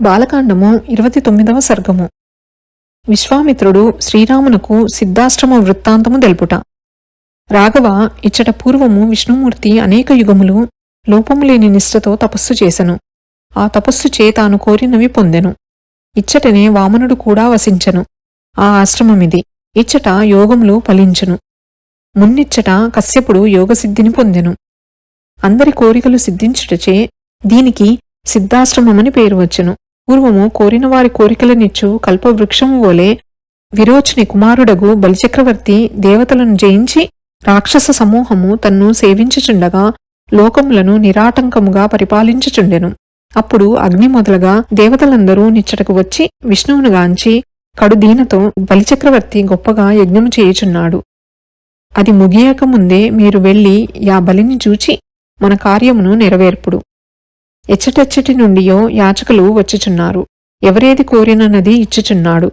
బాలకాండము ఇరవై తొమ్మిదవ సర్గము. విశ్వామిత్రుడు శ్రీరామునకు సిద్ధాశ్రమ వృత్తాంతము తెలుపుట. రాఘవ ఇచ్చట పూర్వము విష్ణుమూర్తి అనేక యుగములు లోపము లేని నిష్ఠతో తపస్సు చేసెను. ఆ తపస్సు చే తాను కోరినవి పొందెను. ఇచ్చటనే వామనుడు కూడా వసించెను. ఆ ఆశ్రమమిది. ఇచ్చట యోగములు ఫలించెను. మున్నిచ్చట కశ్యపుడు యోగసిద్ధిని పొందెను. అందరి కోరికలు సిద్ధించుటచే దీనికి సిద్ధాశ్రమమని పేరు వచ్చెను. పూర్వము కోరిన వారి కోరికలనిచ్చు కల్పవృక్షము వలె విరోచని కుమారుడగు బలిచక్రవర్తి దేవతలను జయించి రాక్షస సమూహము తన్ను సేవించుచుండగా లోకములను నిరాటంకముగా పరిపాలించుచుండెను. అప్పుడు అగ్ని మొదలగా దేవతలందరూ నిచ్చటకు వచ్చి విష్ణువును గాంచి కడుదీనతో బలిచక్రవర్తి గొప్పగా యజ్ఞము చేయుచున్నాడు. అది ముగియక ముందే మీరు వెళ్ళి యా బలిని చూచి మన కార్యమును నెరవేర్పుడు. ఎచ్చటెచ్చటి నుండియో యాచకులు వచ్చుచున్నారు. ఎవరేది కోరినన్నది ఇచ్చుచున్నాడు.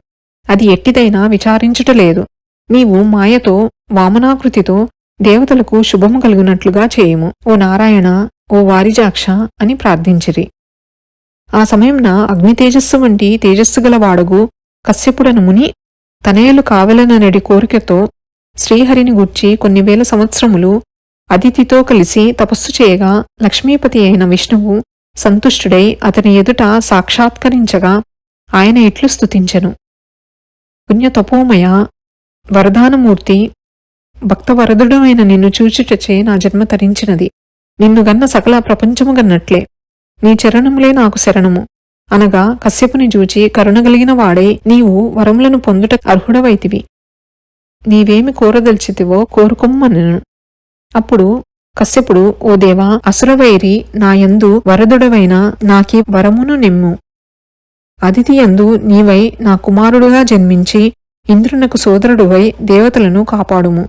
అది ఎట్టిదైనా విచారించుటలేదు. నీవు మాయతో వామనాకృతితో దేవతలకు శుభము కలుగునట్లుగా చేయుము. ఓ నారాయణ ఓ వారిజాక్ష అని ప్రార్థించిరి. ఆ సమయంన అగ్నితేజస్సు వంటి తేజస్సు గల వాడుగు కశ్యపుడను ముని తనయులు కావలననడి కోరికతో శ్రీహరిని గూర్చి కొన్ని వేల సంవత్సరములు అతిథితో కలిసి తపస్సు చేయగా లక్ష్మీపతి అయిన విష్ణువు సంతుష్టుడై అతని ఎదుట సాక్షాత్కరించగా ఆయన ఇట్లు స్తుతించెను. పుణ్యతపోమయ వరదానమూర్తి భక్తవరదుడమైన అయిన నిన్ను చూచుటచే నా జన్మ తరించినది. నిన్ను గన్న సకల ప్రపంచము గన్నట్లే. నీ చరణములే నాకు శరణము. అనగా కశ్యపుని చూచి కరుణగలిగిన వాడే నీవు వరములను పొందుట అర్హుడవైతివి. నీవేమి కోరదల్చితివో కోరుకొమ్మనను. అప్పుడు కశ్యపుడు ఓ దేవా అసురవైరి నాయందు వరదుడవైన నాకి వరమును నిమ్ము. అదితియందు నీవై నా కుమారుడుగా జన్మించి ఇంద్రునకు సోదరుడువై దేవతలను కాపాడుము.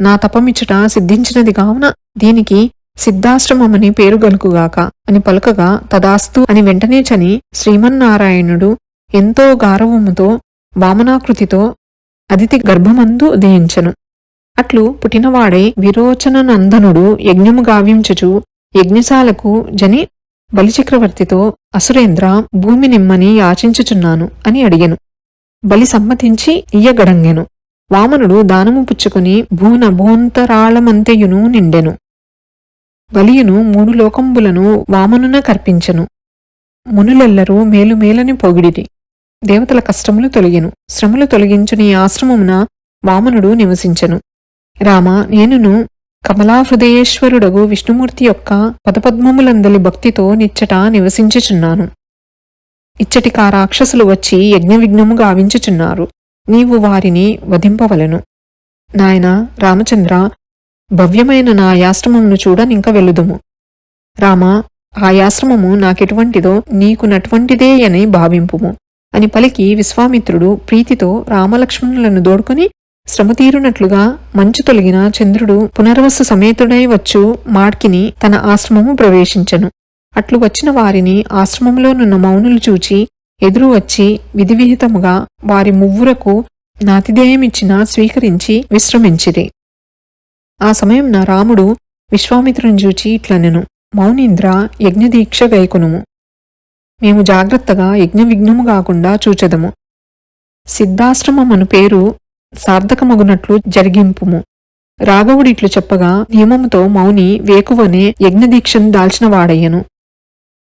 నా తపమిచ్చట సిద్ధించినది కావున దీనికి సిద్ధాశ్రమమని పేరు గలుగుగాక అని పలుకగా తదాస్తు అని వెంటనే చని శ్రీమన్నారాయణుడు ఎంతో గారవముతో వామనాకృతితో అదితి గర్భమందు ఉదయించను. అట్లు పుట్టినవాడై విరోచననందనుడు యజ్ఞము గావించుచు యజ్ఞశాలకు జని బలిచక్రవర్తితో అసురేంద్ర భూమి నిమ్మని యాచించుచున్నాను అని అడిగెను. బలి సమ్మతించి ఇయ్యగడంగెను. వామనుడు దానము పుచ్చుకుని భూన భోంతరాళమంతెయును నిండెను. బలియును మూడు లోకంబులను వామనున కర్పించెను. మునులెల్లరూ మేలుమేలని పొగిడిరి. దేవతల కష్టములు తొలగెను. శ్రమలు తొలగించుని ఆశ్రమమున వామనుడు నివసించెను. రామ నేనును కమలాహృదయేశ్వరుడగు విష్ణుమూర్తి యొక్క పదపద్మములందలి భక్తితో నిచ్చట నివసించుచున్నాను. ఇచ్చటికా రాక్షసులు వచ్చి యజ్ఞవిఘ్నము గావించుచున్నారు. నీవు వారిని వధింపవలను. నాయన రామచంద్ర భవ్యమైన నా యాశ్రమమును చూడ నింక వెలుదుము రామ ఆ యాశ్రమము నాకెటువంటిదో నీకు నటువంటిదే అని భావింపుము. అని పలికి విశ్వామిత్రుడు ప్రీతితో రామలక్ష్మణులను దోడుకొని శ్రమతీరునట్లుగా మంచు తొలగిన చంద్రుడు పునర్వసు సమేతుడై వచ్చు మాడ్కిని తన ఆశ్రమము ప్రవేశించను. అట్లు వచ్చిన వారిని ఆశ్రమంలోనున్న మౌనులు చూచి ఎదురు వచ్చి విధివిహితముగా వారి మువ్వురకు నాతిదేయమిచ్చిన స్వీకరించి విశ్రమించిరి. ఆ సమయంన రాముడు విశ్వామిత్రుని చూచి ఇట్లనెను మౌనీంద్ర యజ్ఞదీక్ష గైకొనుము. మేము జాగ్రత్తగా యజ్ఞ విఘ్నము కాకుండా చూచెదము. సిద్ధాశ్రమమను పేరు సార్థకమగునట్లు జరిగింపుము. రాఘవుడిట్లు చెప్పగా నియమముతో మౌని వేకువనే యజ్ఞదీక్షను దాల్చినవాడయ్యను.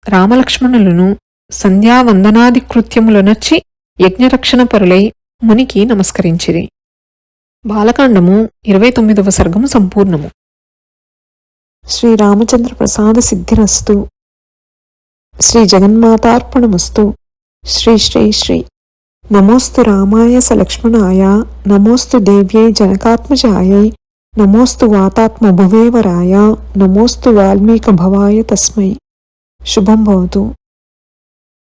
రామలక్ష్మణులను సంధ్యావందనాది కృత్యములనొచ్చి యజ్ఞరక్షణ పరులై మునికి నమస్కరించిరి. బాలకాండము ఇరవై తొమ్మిదవ సర్గము సంపూర్ణము. శ్రీరామచంద్ర ప్రసాద సిద్ధిరస్తు. శ్రీ జగన్మాతార్పణమస్తు. శ్రీ శ్రీ శ్రీ. నమోస్తు రామాయ సలక్ష్మణాయ నమోస్తు దేవ్యై జనకాత్మజాయై నమోస్తు వాతాత్మ భువేవరాయ నమోస్తు వాల్మీక భవాయ తస్మై శుభం భవతు